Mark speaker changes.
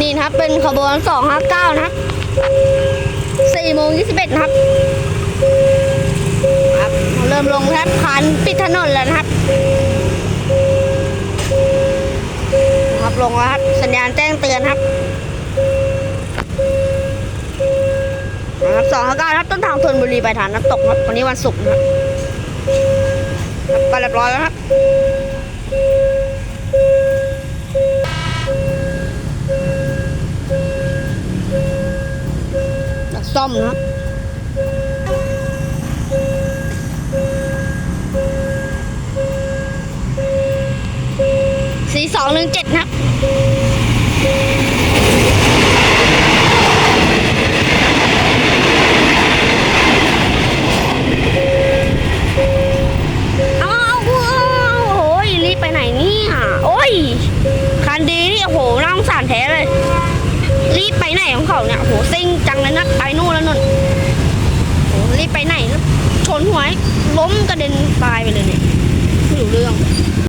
Speaker 1: นี่นะครับเป็นขบวน259นะครับ4โมง21นะครับครับเริ่มลงครับคันปิดถนนแล้วนะครับ ครับลงแล้วครับสัญญาณแจ้งเตือนครับนะครับ259ครับต้นทางธนบุรีไปฐานน้ำตกครับวันนี้วันศุกร์นะครับครับไปเรียบร้อยแล้วครับ ซ่อมนะครับสี่สองหนึ่งเจ็ดนะครับเอาเอาโอ้ยรีบไปไหนนี่ยโอ้ยคันดีนี่โอ้โหน่าสงสารแท้เลย รีบไปไหนของเขาเนี่ยโอ้โหซิ่งจังเลยนะไปนู่นแล้วนู่นโอ้โหรีบไปไหนชนหัวให้ ล้มกระเด็นตายไปเลยเนี่ย